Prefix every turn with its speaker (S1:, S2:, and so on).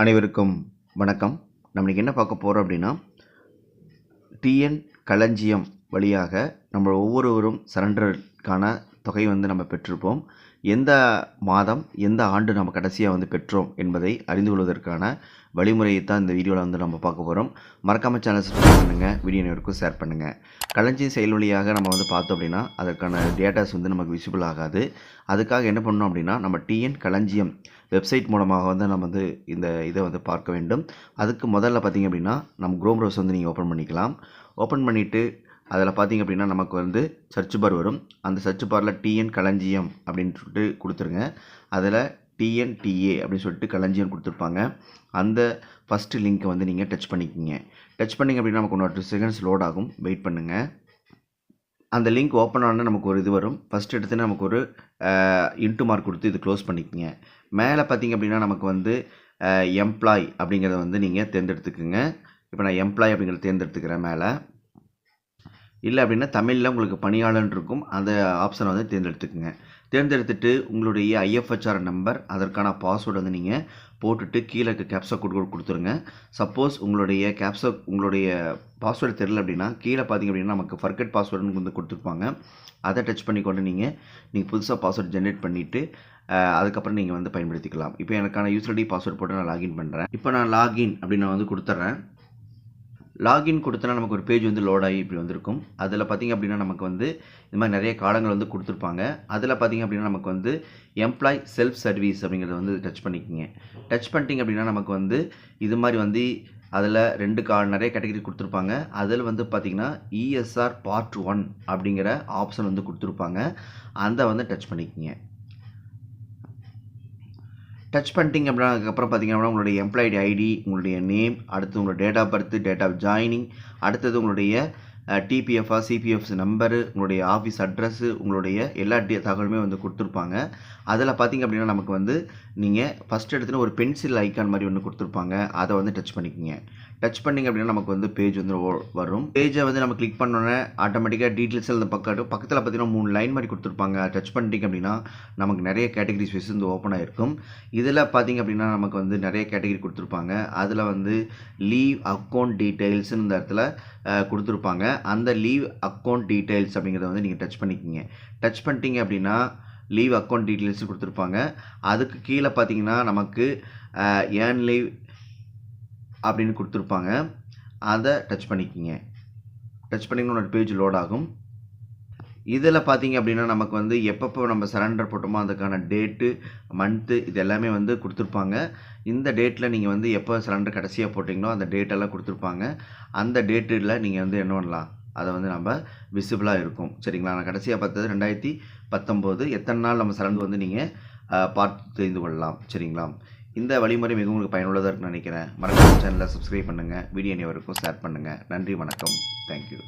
S1: அனைவருக்கும் வணக்கம். நம்ம இன்றைக்கி என்ன பார்க்க போகிறோம் அப்படின்னா டிஎன் களஞ்சியம் வழியாக நம்ம ஒவ்வொருவரும் சரண்டருக்கான தொகை வந்து நம்ம பெற்றிருப்போம். எந்த மாதம் எந்த ஆண்டு நம்ம கடைசியாக வந்து பெற்றோம் என்பதை அறிந்து கொள்வதற்கான வழிமுறையை தான் இந்த வீடியோவில் வந்து நம்ம பார்க்க போகிறோம் மறக்காமல் சேனல் சப்ஸ்கிரைப் பண்ணுங்கள் வீடியோ நேருக்கும் ஷேர் பண்ணுங்கள் களஞ்சியம் செயல் வழியாக நம்ம வந்து பார்த்தோம் அப்படின்னா அதற்கான டேட்டாஸ் வந்து நமக்கு விசிபிள் ஆகாது. அதுக்காக என்ன பண்ணோம் அப்படின்னா நம்ம டிஎன் களஞ்சியம் வெப்சைட் மூலமாக வந்து நம்ம வந்து இந்த இதை வந்து பார்க்க வேண்டும். அதுக்கு முதல்ல பார்த்திங்க அப்படின்னா நம்ம குரோம் ப்ரௌஸ் வந்து நீங்கள் ஓப்பன் பண்ணிக்கலாம். ஓப்பன் பண்ணிவிட்டு அதில் பார்த்தீங்க அப்படின்னா நமக்கு வந்து சர்ச் பார் வரும். அந்த சர்ச் பாரில் டிஎன் களஞ்சியம் அப்படின்னு சொல்லிட்டு கொடுத்துருங்க. அதில் டிஎன்டிஏ அப்படின்னு சொல்லிட்டு களஞ்சியம் கொடுத்துருப்பாங்க. அந்த ஃபஸ்ட்டு லிங்க்கை வந்து நீங்கள் டச் பண்ணிக்கிங்க. டச் பண்ணிங்க அப்படின்னா நமக்கு ஒன்று டூ செகண்ட்ஸ் லோட் ஆகும். வெயிட் பண்ணுங்கள் அந்த லிங்க் ஓப்பன் ஆனால் நமக்கு ஒரு இது வரும். ஃபஸ்ட் எடுத்து நமக்கு ஒரு இன்ட்டு மார்க் கொடுத்து இது க்ளோஸ் பண்ணிக்கோங்க. மேலே பார்த்தீங்க அப்படின்னா நமக்கு வந்து எம்ப்ளாய் அப்படிங்கிறத வந்து நீங்கள் தேர்ந்தெடுத்துக்குங்க. இப்போ நான் எம்ப்ளாய் அப்படிங்கிறத தேர்ந்தெடுத்துக்கிறேன் மேலே. இல்லை அப்படின்னா தமிழில் உங்களுக்கு பணியாளன் இருக்கும். அந்த ஆப்ஷனை வந்து தேர்ந்தெடுத்துக்குங்க. தேர்ந்தெடுத்துட்டு உங்களுடைய ஐஎஃப்ஹெச்ஆர் நம்பர் அதற்கான பாஸ்வேர்டு வந்து நீங்கள் போட்டுட்டு கீழே இருக்க கேப்சா கொடுக்க கொடுத்துருங்க. சப்போஸ் உங்களுடைய கேப்சா உங்களுடைய பாஸ்வேர்டு தெரில அப்படின்னா கீழே பார்த்தீங்க அப்படின்னா நமக்கு ஃபர்கட் பாஸ்வேர்டுன்னு வந்து கொடுத்துருப்பாங்க. அதை டச் பண்ணி கொண்டு நீங்கள் நீங்கள் புதுசாக பாஸ்வேர்டு ஜென்ரேட் பண்ணிவிட்டு அதுக்கப்புறம் நீங்கள் வந்து பயன்படுத்திக்கலாம். இப்போ எனக்கான யூஸ் ஐடி பாஸ்வேர்ட் போட்டு நான் லாகின் பண்ணுறேன் இப்போ நான் லாகின் அப்படின்னு நான் வந்து கொடுத்துட்றேன். லாகின் கொடுத்தனா நமக்கு ஒரு பேஜ் வந்து லோட் ஆகி இப்படி வந்திருக்கும். அதில் பார்த்திங்க அப்படின்னா நமக்கு வந்து இது மாதிரி நிறைய காலங்கள் வந்து கொடுத்துருப்பாங்க. அதில் பார்த்திங்க அப்படின்னா நமக்கு வந்து எம்ப்ளாய் செல்ஃப் சர்வீஸ் அப்படிங்கிறத வந்து டச் பண்ணிக்கிங்க. டச் பண்ணிட்டீங்க அப்படின்னா நமக்கு வந்து இது மாதிரி வந்து அதில் ரெண்டு கா நிறைய கேட்டகரி கொடுத்துருப்பாங்க. அதில் வந்து பார்த்திங்கன்னா இஎஸ்ஆர் பார்ட் ஒன் அப்படிங்கிற ஆப்ஷன் வந்து கொடுத்துருப்பாங்க. அந்த வந்து டச் பண்ணிக்கோங்க. டச் பண்ணிட்டீங்க அப்படின்னா அதுக்கப்புறம் பார்த்தீங்க அப்படின்னா உங்களுடைய எம்ப்ளாய்டு ஐடி உங்களுடைய நேம் அடுத்து உங்களோட date of birth date of joining அடுத்தது உங்களுடைய டிபிஎஃப்ஆ சிபிஎஃப்ஸ் நம்பரு உங்களுடைய ஆஃபீஸ் அட்ரஸ்ஸு உங்களுடைய எல்லா டே தகவலுமே வந்து கொடுத்துருப்பாங்க. அதில் பார்த்திங்க அப்படின்னா நமக்கு வந்து நீங்கள் ஃபஸ்ட் எடுத்துன்னு ஒரு பென்சில் ஐக்கான் மாதிரி ஒன்று கொடுத்துருப்பாங்க. அதை வந்து டச் பண்ணிக்கோங்க. டச் பண்ணிங்க அப்படின்னா நமக்கு வந்து பேஜ் வந்து வரும். பேஜை வந்து நம்ம கிளிக் பண்ணோன்னே ஆட்டோமேட்டிக்காக டீட்டெயில்ஸ் அந்த பக்கம் பக்கத்தில் பார்த்திங்கன்னா மூணு லைன் மாதிரி கொடுத்துருப்பாங்க. டச் பண்ணிட்டீங்க அப்படின்னா நமக்கு நிறைய கேட்டகரிஸ் வைஸ் வந்து ஓப்பன் ஆகிருக்கும் இதில் பார்த்திங்க அப்படின்னா நமக்கு வந்து நிறைய கேட்டகரி கொடுத்துருப்பாங்க. அதில் வந்து லீவ் அக்கௌண்ட் டீட்டெயில்ஸ்னு இந்த இடத்துல கொடுத்துருப்பாங்க. அந்த லீவ் அக்கௌண்ட் டீட்டெயில்ஸ் அப்படிங்கிறத வந்து நீங்கள் டச் பண்ணிக்கிங்க. டச் பண்ணிட்டீங்க அப்படின்னா லீவ் அக்கௌண்ட் டீட்டெயில்ஸ் கொடுத்துருப்பாங்க. அதுக்கு கீழே பார்த்தீங்கன்னா நமக்கு ஏன் லீவ் அப்படின்னு கொடுத்துருப்பாங்க. அதை டச் பண்ணிக்கிங்க. டச் பண்ணிங்கன்னா ஒரு பேஜ் லோட் ஆகும். இதில் பார்த்தீங்க அப்படின்னா நமக்கு வந்து எப்பப்போ நம்ம சரண்டர் போட்டோமோ அதுக்கான டேட்டு மந்த்து இது எல்லாமே வந்து கொடுத்துருப்பாங்க. இந்த டேட்டில் நீங்கள் வந்து எப்போ சரண்டர் கடைசியாக போட்டிங்களோ அந்த டேட்டெல்லாம் கொடுத்துருப்பாங்க. அந்த டேட்டில் நீங்கள் வந்து என்ன பண்ணலாம்? அதை வந்து நம்ம விசிபிளாக இருக்கும். சரிங்களா? நான் கடைசியாக பார்த்தது ரெண்டாயிரத்தி பத்தொம்போது. எத்தனை நாள் நம்ம சரண்டர் வந்து நீங்கள் பார்த்து தெரிந்து கொள்ளலாம். சரிங்களா? இந்த வழிமுறை மிகவும் உங்களுக்கு பயனுள்ளதாக இருக்குன்னு நினைக்கிறேன். மறக்காம சேனலை சப்ஸ்கிரைப் பண்ணுங்கள் வீடியோ அனைவருக்கும் ஷேர் பண்ணுங்கள் நன்றி வணக்கம். தேங்க்யூ